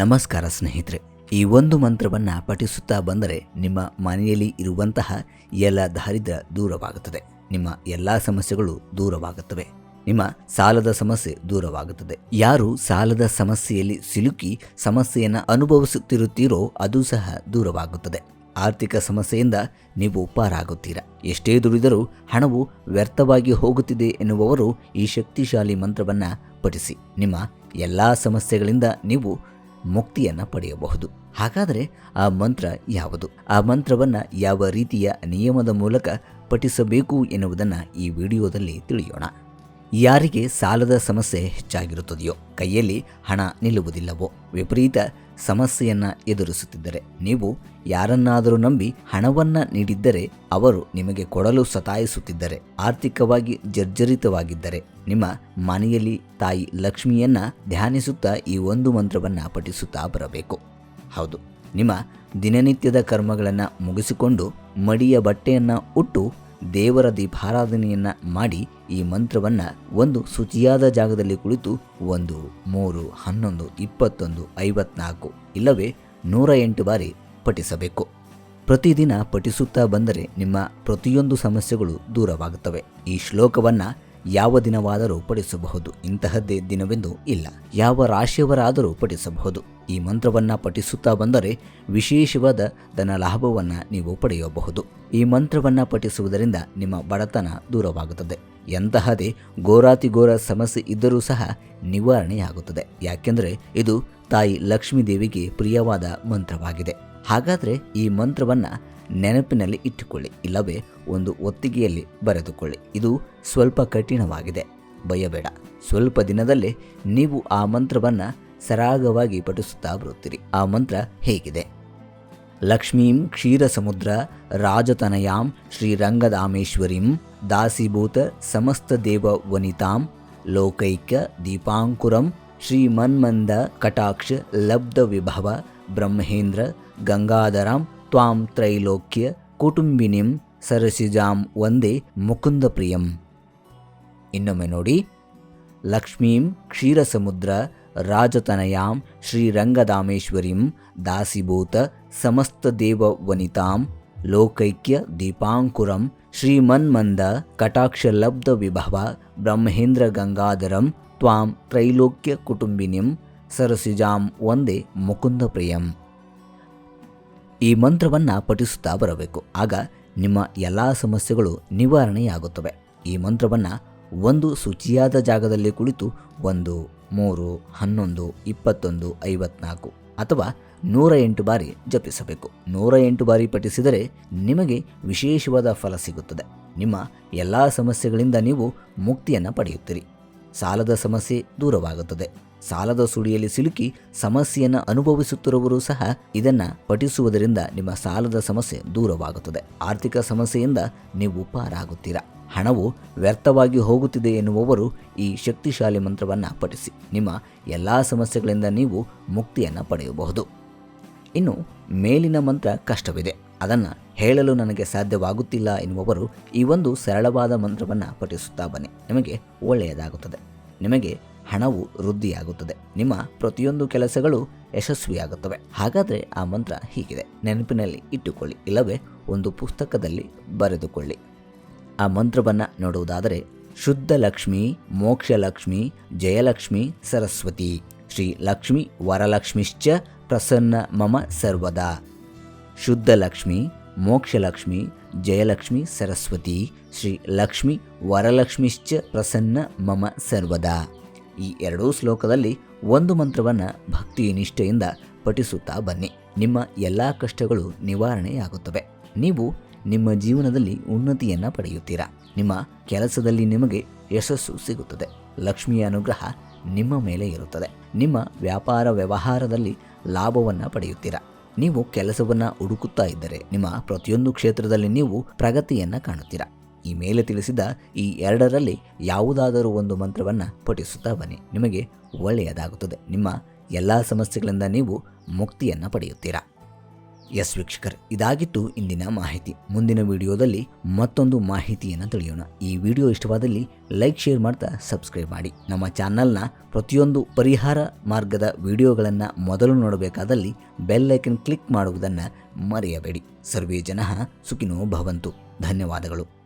ನಮಸ್ಕಾರ ಸ್ನೇಹಿತರೆ, ಈ ಒಂದು ಮಂತ್ರವನ್ನು ಪಠಿಸುತ್ತಾ ಬಂದರೆ ನಿಮ್ಮ ಮನೆಯಲ್ಲಿ ಇರುವಂತಹ ಎಲ್ಲ ದಾರಿದ್ರ್ಯ ದೂರವಾಗುತ್ತದೆ. ನಿಮ್ಮ ಎಲ್ಲ ಸಮಸ್ಯೆಗಳು ದೂರವಾಗುತ್ತವೆ. ನಿಮ್ಮ ಸಾಲದ ಸಮಸ್ಯೆ ದೂರವಾಗುತ್ತದೆ. ಯಾರು ಸಾಲದ ಸಮಸ್ಯೆಯಲ್ಲಿ ಸಿಲುಕಿ ಸಮಸ್ಯೆಯನ್ನು ಅನುಭವಿಸುತ್ತಿರುತ್ತೀರೋ ಅದು ಸಹ ದೂರವಾಗುತ್ತದೆ. ಆರ್ಥಿಕ ಸಮಸ್ಯೆಯಿಂದ ನೀವು ಪಾರಾಗುತ್ತೀರಾ? ಎಷ್ಟೇ ದುಡಿದರೂ ಹಣವು ವ್ಯರ್ಥವಾಗಿ ಹೋಗುತ್ತಿದೆ ಎನ್ನುವವರು ಈ ಶಕ್ತಿಶಾಲಿ ಮಂತ್ರವನ್ನು ಪಠಿಸಿ. ನಿಮ್ಮ ಎಲ್ಲ ಸಮಸ್ಯೆಗಳಿಂದ ನೀವು ಮುಕ್ತಿಯನ್ನು ಪಡೆಯಬಹುದು. ಹಾಗಾದರೆ ಆ ಮಂತ್ರ ಯಾವುದು? ಆ ಮಂತ್ರವನ್ನು ಯಾವ ರೀತಿಯ ನಿಯಮದ ಮೂಲಕ ಪಠಿಸಬೇಕು ಎನ್ನುವುದನ್ನು ಈ ವಿಡಿಯೋದಲ್ಲಿ ತಿಳಿಯೋಣ. ಯಾರಿಗೆ ಸಾಲದ ಸಮಸ್ಯೆ ಹೆಚ್ಚಾಗಿರುತ್ತದೆಯೋ, ಕೈಯಲ್ಲಿ ಹಣ ನಿಲ್ಲುವುದಿಲ್ಲವೋ, ವಿಪರೀತ ಸಮಸ್ಯೆಯನ್ನ ಎದುರಿಸುತ್ತಿದ್ದರೆ, ನೀವು ಯಾರನ್ನಾದರೂ ನಂಬಿ ಹಣವನ್ನು ನೀಡಿದ್ದರೆ ಅವರು ನಿಮಗೆ ಕೊಡಲು ಸತಾಯಿಸುತ್ತಿದ್ದರೆ, ಆರ್ಥಿಕವಾಗಿ ಜರ್ಜರಿತವಾಗಿದ್ದರೆ, ನಿಮ್ಮ ಮನೆಯಲ್ಲಿ ತಾಯಿ ಲಕ್ಷ್ಮಿಯನ್ನ ಧ್ಯಾನಿಸುತ್ತಾ ಈ ಒಂದು ಮಂತ್ರವನ್ನು ಪಠಿಸುತ್ತಾ ಬರಬೇಕು. ಹೌದು, ನಿಮ್ಮ ದಿನನಿತ್ಯದ ಕರ್ಮಗಳನ್ನು ಮುಗಿಸಿಕೊಂಡು ಮಡಿಯ ಬಟ್ಟೆಯನ್ನ ಉಟ್ಟು ದೇವರ ದೀಪಾರಾಧನೆಯನ್ನು ಮಾಡಿ ಈ ಮಂತ್ರವನ್ನ ಒಂದು ಶುಚಿಯಾದ ಜಾಗದಲ್ಲಿ ಕುಳಿತು ಒಂದು, ಮೂರು, ಹನ್ನೊಂದು, ಇಪ್ಪತ್ತೊಂದು, ಐವತ್ನಾಲ್ಕು, ಇಲ್ಲವೇ ನೂರ ಎಂಟು ಬಾರಿ ಪಠಿಸಬೇಕು. ಪ್ರತಿದಿನ ಪಠಿಸುತ್ತಾ ಬಂದರೆ ನಿಮ್ಮ ಪ್ರತಿಯೊಂದು ಸಮಸ್ಯೆಗಳು ದೂರವಾಗುತ್ತವೆ. ಈ ಶ್ಲೋಕವನ್ನ ಯಾವ ದಿನವಾದರೂ ಪಠಿಸಬಹುದು. ಇಂತಹದ್ದೇ ದಿನವೆಂದು ಇಲ್ಲ. ಯಾವ ರಾಶಿಯವರಾದರೂ ಪಠಿಸಬಹುದು. ಈ ಮಂತ್ರವನ್ನ ಪಠಿಸುತ್ತಾ ಬಂದರೆ ವಿಶೇಷವಾದ ಧನ ಲಾಭವನ್ನ ನೀವು ಪಡೆಯಬಹುದು. ಈ ಮಂತ್ರವನ್ನ ಪಠಿಸುವುದರಿಂದ ನಿಮ್ಮ ಬಡತನ ದೂರವಾಗುತ್ತದೆ. ಎಂತಹದೇ ಘೋರಾತಿಘೋರ ಸಮಸ್ಯೆ ಇದ್ದರೂ ಸಹ ನಿವಾರಣೆಯಾಗುತ್ತದೆ. ಯಾಕೆಂದರೆ ಇದು ತಾಯಿ ಲಕ್ಷ್ಮೀ ದೇವಿಗೆ ಪ್ರಿಯವಾದ ಮಂತ್ರವಾಗಿದೆ. ಹಾಗಾದರೆ ಈ ಮಂತ್ರವನ್ನು ನೆನಪಿನಲ್ಲಿ ಇಟ್ಟುಕೊಳ್ಳಿ, ಇಲ್ಲವೇ ಒಂದು ಒತ್ತಿಗೆಯಲ್ಲಿ ಬರೆದುಕೊಳ್ಳಿ. ಇದು ಸ್ವಲ್ಪ ಕಠಿಣವಾಗಿದೆ. ಭಯಬೇಡ ಸ್ವಲ್ಪ ದಿನದಲ್ಲೇ ನೀವು ಆ ಮಂತ್ರವನ್ನು ಸರಾಗವಾಗಿ ಪಠಿಸುತ್ತಾ ಬರುತ್ತೀರಿ. ಆ ಮಂತ್ರ ಹೇಗಿದೆ? ಲಕ್ಷ್ಮೀಂ ಕ್ಷೀರಸಮುದ್ರ ರಾಜತನಯಾಂ ಶ್ರೀರಂಗದಾಮೇಶ್ವರಿಂ ದಾಸಿಭೂತ ಸಮಸ್ತ ದೇವ ವನಿತಾಂ ಲೋಕೈಕ್ಯ ದೀಪಾಂಕುರಂ ಶ್ರೀಮನ್ಮಂದ ಕಟಾಕ್ಷ ಲಬ್ಧ ವಿಭವ ಬ್ರಹ್ಮೇಂದ್ರ, ಗಂಗಾಧರಾಂ, ತ್ವಾಂ ತ್ರೈಲೋಕ್ಯ, ಕುಟುಂಬಿನಿಂ, ಸರಸಿಜಾಂ ಒಂದೇ ಮುಕುಂದ ಪ್ರಿಯಂ ಇನ್ನೊಮ್ಮೆ ನೋಡಿ. ಲಕ್ಷ್ಮೀಂ, ಕ್ಷೀರಸಮುದ್ರ, ರಾಜತನಯಾಂ, ಶ್ರೀರಂಗದಾಮೇಶ್ವರಿಂ, ದಾಸಿಭೂತ, ಸಮಸ್ತ ದೇವವನಿತಾಂ, ಲೋಕೈಕ್ಯ ದೀಪಾಂಕುರಂ, ಶ್ರೀಮನ್ಮಂದ ಕಟಾಕ್ಷಲಬ್ಧ ವಿಭವ ಬ್ರಹ್ಮೇಂದ್ರ ಗಂಗಾಧರಂ, ತ್ವಾಂ ತ್ರೈಲೋಕ್ಯ ಕುಟುಂಬಿನಿಂ ಸರಸಿಜಾಂ ಒಂದೇ ಮುಕುಂದ ಪ್ರಿಯಂ. ಈ ಮಂತ್ರವನ್ನು ಪಠಿಸುತ್ತಾ ಬರಬೇಕು. ಆಗ ನಿಮ್ಮ ಎಲ್ಲ ಸಮಸ್ಯೆಗಳು ನಿವಾರಣೆಯಾಗುತ್ತವೆ. ಈ ಮಂತ್ರವನ್ನು ಒಂದು ಶುಚಿಯಾದ ಜಾಗದಲ್ಲಿ ಕುಳಿತು ಒಂದು, ಮೂರು, ಹನ್ನೊಂದು, ಇಪ್ಪತ್ತೊಂದು, ಐವತ್ನಾಲ್ಕು ಅಥವಾ ನೂರ ಎಂಟು ಬಾರಿ ಜಪಿಸಬೇಕು. ನೂರ ಎಂಟು ಬಾರಿ ಪಠಿಸಿದರೆ ನಿಮಗೆ ವಿಶೇಷವಾದ ಫಲ ಸಿಗುತ್ತದೆ. ನಿಮ್ಮ ಎಲ್ಲ ಸಮಸ್ಯೆಗಳಿಂದ ನೀವು ಮುಕ್ತಿಯನ್ನು ಪಡೆಯುತ್ತೀರಿ. ಸಾಲದ ಸಮಸ್ಯೆ ದೂರವಾಗುತ್ತದೆ. ಸಾಲದ ಸುಳಿಯಲ್ಲಿ ಸಿಲುಕಿ ಸಮಸ್ಯೆಯನ್ನು ಅನುಭವಿಸುತ್ತಿರುವವರು ಸಹ ಇದನ್ನು ಪಠಿಸುವುದರಿಂದ ನಿಮ್ಮ ಸಾಲದ ಸಮಸ್ಯೆ ದೂರವಾಗುತ್ತದೆ. ಆರ್ಥಿಕ ಸಮಸ್ಯೆಯಿಂದ ನೀವು ಪಾರಾಗುತ್ತೀರಾ? ಹಣವು ವ್ಯರ್ಥವಾಗಿ ಹೋಗುತ್ತಿದೆ ಎನ್ನುವವರು ಈ ಶಕ್ತಿಶಾಲಿ ಮಂತ್ರವನ್ನು ಪಠಿಸಿ. ನಿಮ್ಮ ಎಲ್ಲ ಸಮಸ್ಯೆಗಳಿಂದ ನೀವು ಮುಕ್ತಿಯನ್ನು ಪಡೆಯಬಹುದು. ಇನ್ನು ಮೇಲಿನ ಮಂತ್ರ ಕಷ್ಟವಿದೆ. ಅದನ್ನು ಹೇಳಲು ನನಗೆ ಸಾಧ್ಯವಾಗುತ್ತಿಲ್ಲ ಎನ್ನುವವರು ಈ ಒಂದು ಸರಳವಾದ ಮಂತ್ರವನ್ನು ಪಠಿಸುತ್ತಾ ಬನ್ನಿ. ನಿಮಗೆ ಒಳ್ಳೆಯದಾಗುತ್ತದೆ. ನಿಮಗೆ ಹಣವು ವೃದ್ಧಿಯಾಗುತ್ತದೆ. ನಿಮ್ಮ ಪ್ರತಿಯೊಂದು ಕೆಲಸಗಳು ಯಶಸ್ವಿಯಾಗುತ್ತವೆ. ಹಾಗಾದರೆ ಆ ಮಂತ್ರ ಹೀಗಿದೆ. ನೆನಪಿನಲ್ಲಿ ಇಟ್ಟುಕೊಳ್ಳಿ. ಇಲ್ಲವೇ, ಒಂದು ಪುಸ್ತಕದಲ್ಲಿ ಬರೆದುಕೊಳ್ಳಿ. ಆ ಮಂತ್ರವನ್ನು ನೋಡುವುದಾದರೆ, ಶುದ್ಧ ಲಕ್ಷ್ಮಿ ಮೋಕ್ಷಲಕ್ಷ್ಮಿ ಜಯಲಕ್ಷ್ಮಿ ಸರಸ್ವತಿ. ಶ್ರೀ ಲಕ್ಷ್ಮಿ ವರಲಕ್ಷ್ಮಿಶ್ಚ ಪ್ರಸನ್ನ ಮಮ ಸರ್ವದಾ. ಶುದ್ಧ ಲಕ್ಷ್ಮಿ ಮೋಕ್ಷಲಕ್ಷ್ಮಿ, ಜಯಲಕ್ಷ್ಮಿ, ಸರಸ್ವತಿ, ಶ್ರೀ ಲಕ್ಷ್ಮಿ ವರಲಕ್ಷ್ಮಿಶ್ಚ ಪ್ರಸನ್ನ ಮಮ ಸರ್ವದಾ. ಈ ಎರಡೂ ಶ್ಲೋಕದಲ್ಲಿ ಒಂದು ಮಂತ್ರವನ್ನು ಭಕ್ತಿ ನಿಷ್ಠೆಯಿಂದ ಪಠಿಸುತ್ತಾ ಬನ್ನಿ. ನಿಮ್ಮ ಎಲ್ಲ ಕಷ್ಟಗಳು ನಿವಾರಣೆಯಾಗುತ್ತವೆ. ನೀವು ನಿಮ್ಮ ಜೀವನದಲ್ಲಿ ಉನ್ನತಿಯನ್ನು ಪಡೆಯುತ್ತೀರಾ? ನಿಮ್ಮ ಕೆಲಸದಲ್ಲಿ ನಿಮಗೆ ಯಶಸ್ಸು ಸಿಗುತ್ತದೆ. ಲಕ್ಷ್ಮಿಯ ಅನುಗ್ರಹ ನಿಮ್ಮ ಮೇಲೆ ಇರುತ್ತದೆ. ನಿಮ್ಮ ವ್ಯಾಪಾರ ವ್ಯವಹಾರದಲ್ಲಿ ಲಾಭವನ್ನು ಪಡೆಯುತ್ತೀರಾ? ನೀವು ಕೆಲಸವನ್ನು ಹುಡುಕುತ್ತಾ ಇದ್ದರೆ ನಿಮ್ಮ ಪ್ರತಿಯೊಂದು ಕ್ಷೇತ್ರದಲ್ಲಿ ನೀವು ಪ್ರಗತಿಯನ್ನು ಕಾಣುತ್ತೀರಾ? ಈ ಮೇಲೆ ತಿಳಿಸಿದ ಈ ಎರಡರಲ್ಲಿ ಯಾವುದಾದರೂ ಒಂದು ಮಂತ್ರವನ್ನು ಪಠಿಸುತ್ತಾ ಬನ್ನಿ. ನಿಮಗೆ ಒಳ್ಳೆಯದಾಗುತ್ತದೆ. ನಿಮ್ಮ ಎಲ್ಲ ಸಮಸ್ಯೆಗಳಿಂದ ನೀವು ಮುಕ್ತಿಯನ್ನು ಪಡೆಯುತ್ತೀರಾ? ಎಸ್ ವೀಕ್ಷಕರ್, ಇದಾಗಿತ್ತು ಇಂದಿನ ಮಾಹಿತಿ. ಮುಂದಿನ ವಿಡಿಯೋದಲ್ಲಿ ಮತ್ತೊಂದು ಮಾಹಿತಿಯನ್ನು ತಿಳಿಯೋಣ. ಈ ವಿಡಿಯೋ ಇಷ್ಟವಾದಲ್ಲಿ ಲೈಕ್, ಶೇರ್ ಮಾಡ್ತಾ ಸಬ್ಸ್ಕ್ರೈಬ್ ಮಾಡಿ. ನಮ್ಮ ಚಾನಲ್ನ ಪ್ರತಿಯೊಂದು ಪರಿಹಾರ ಮಾರ್ಗದ ವಿಡಿಯೋಗಳನ್ನು ಮೊದಲು ನೋಡಬೇಕಾದಲ್ಲಿ ಬೆಲ್ ಐಕನ್ ಕ್ಲಿಕ್ ಮಾಡುವುದನ್ನು ಮರೆಯಬೇಡಿ. ಸರ್ವೇ ಜನ ಸುಖಿನೋ ಭವಂತು. ಧನ್ಯವಾದಗಳು.